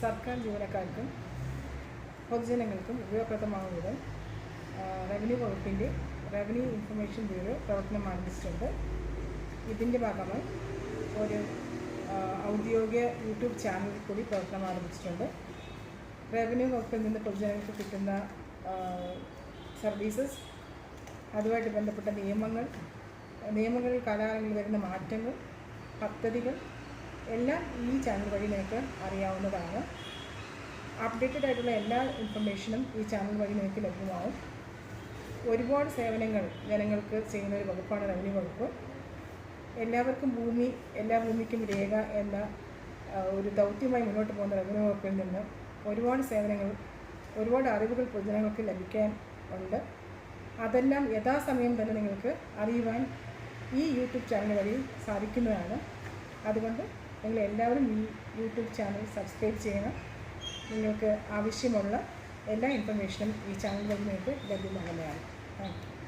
സർക്കാർ ജീവനക്കാർക്കും പൊതുജനങ്ങൾക്കും ഉപയോഗപ്രദമാകും വിധം റവന്യൂ വകുപ്പിന്റെ റവന്യൂ ഇൻഫർമേഷൻ ബ്യൂറോ പ്രവർത്തനം ആരംഭിച്ചിട്ടുണ്ട് ഇതിന്റെ ഭാഗമായി ഒരു ഔദ്യോഗിക യൂട്യൂബ് ചാനൽ കൂടി പ്രവർത്തനം ആരംഭിച്ചിട്ടുണ്ട് റവന്യൂ വകുപ്പിൽ നിന്ന് പൊതുജനങ്ങൾക്ക് കിട്ടുന്ന സർവീസസ് അതുമായിട്ട് ബന്ധപ്പെട്ട നിയമങ്ങൾ നിയമങ്ങളിൽ കാലാകാലങ്ങളിൽ വരുന്ന മാറ്റങ്ങൾ പദ്ധതികൾ എല്ലാം ഈ ചാനൽ വഴി നിങ്ങൾക്ക് അറിയാവുന്നതാണ്. അപ്ഡേറ്റഡ് ആയിട്ടുള്ള എല്ലാ ഇൻഫർമേഷനും ഈ ചാനൽ വഴി നിങ്ങൾക്ക് ലഭ്യമാവും. ഒരുപാട് സേവനങ്ങൾ ജനങ്ങൾക്ക് ചെയ്യുന്ന ഒരു വകുപ്പാണ് റവന്യൂ വകുപ്പ്. എല്ലാവർക്കും ഭൂമി എല്ലാ ഭൂമിക്കും രേഖ എന്ന ഒരു ദൗത്യമായി മുന്നോട്ട് പോകുന്ന റവന്യൂ വകുപ്പിൽ നിന്ന് ഒരുപാട് സേവനങ്ങൾ ഒരുപാട് അറിവുകൾ പൊതുജനങ്ങൾക്ക് ലഭിക്കാൻ ഉണ്ട്. അതെല്ലാം യഥാസമയം തന്നെ നിങ്ങൾക്ക് അറിയുവാൻ ഈ യൂട്യൂബ് ചാനൽ വഴി സാധിക്കുന്നതാണ്. അതുകൊണ്ട് നിങ്ങൾ എല്ലാവരും ഈ യൂട്യൂബ് ചാനൽ സബ്സ്ക്രൈബ് ചെയ്യണം. നിങ്ങൾക്ക് ആവശ്യമുള്ള എല്ലാ ഇൻഫർമേഷനും ഈ വഴി നിങ്ങൾക്ക് ലഭ്യമാകുന്നതാണ്. Thank you